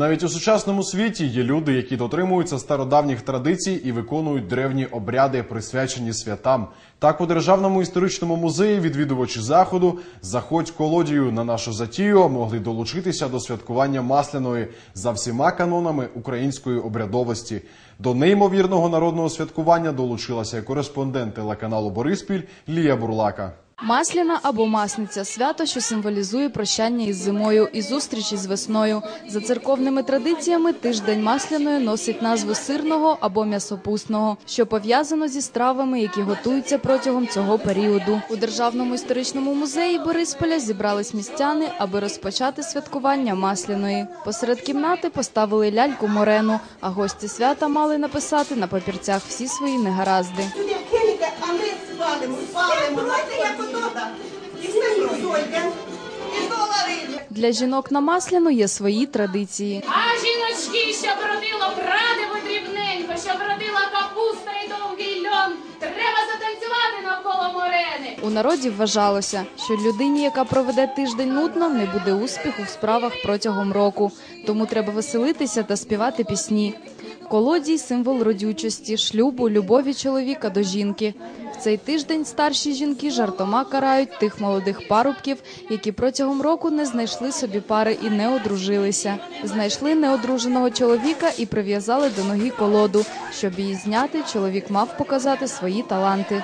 Навіть у сучасному світі є люди, які дотримуються стародавніх традицій і виконують древні обряди, присвячені святам. Так у державному історичному музеї відвідувачі заходу заходь колодію на нашу затію могли долучитися до святкування масляної за всіма канонами української обрядовості. До неймовірного народного святкування долучилася кореспондент телеканалу Бориспіль Лія Бурлака. Масляна або масниця свято, що символізує прощання із зимою і зустріч із весною. За церковними традиціями тиждень масляної носить назву сирного або м'ясопусного, що пов'язано зі стравами, які готуються протягом цього періоду. У державному історичному музеї Борисполя зібрались містяни, аби розпочати святкування масляної. Посеред кімнати поставили ляльку морену, а гості свята мали написати на папірцях всі свої негаразди. На коліда. І все пройдемо. І долари. Для жінок на масляну є свої традиції. А жіночки, щоб родило прадиво дрібненько, щоб родила капуста і довгий льон, треба затанцювати навколо морени. У народі вважалося, що людині, яка проведе тиждень нудно, не буде успіху в справах протягом року. Тому треба веселитися та співати пісні. Колодій символ родючості, шлюбу, любові чоловіка до жінки. В цей тиждень старші жінки жартома карають тих молодих парубків, які протягом року не знайшли собі пари і не одружилися. Знайшли неодруженого чоловіка і прив'язали до ноги колоду. Щоб її зняти, чоловік мав показати свої таланти.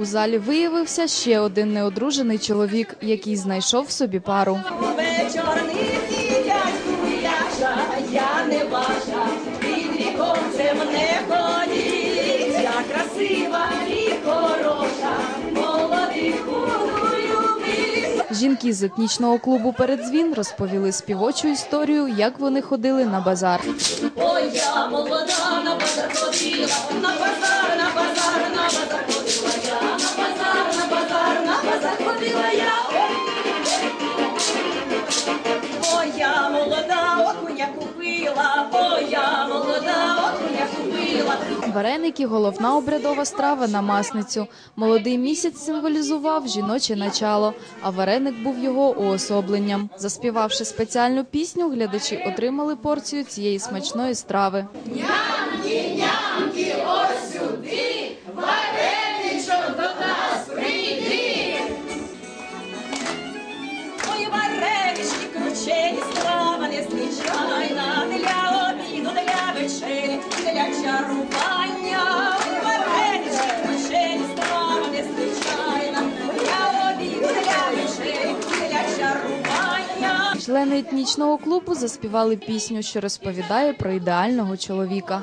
У залі виявився ще один неодружений чоловік, який знайшов собі пару. Я не ваша, під віконцем не ходіть, я красива і. Жінки з етнічного клубу Передзвін розповіли співочу історію, як вони ходили на базар. Ой, я молода, на базар ходила, на базар, на базар, на базар ходила я, Вареники головна обрядова страва на масницю. Молодий місяць символізував жіноче начало, а вареник був його уособленням. Заспівавши спеціальну пісню, глядачі отримали порцію цієї смачної страви. Ой, варенички кручені, страва незвичайна, для обіду, для вечері, для чарування. Члени етнічного клубу заспівали пісню, що розповідає про ідеального чоловіка.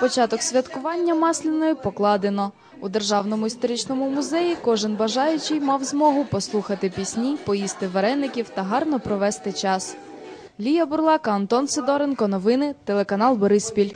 Початок святкування масляної покладено. У державному історичному музеї кожен бажаючий мав змогу послухати пісні, поїсти вареників та гарно провести час. Лія Бурлака, Антон Сидоренко. Новини. Телеканал Бориспіль.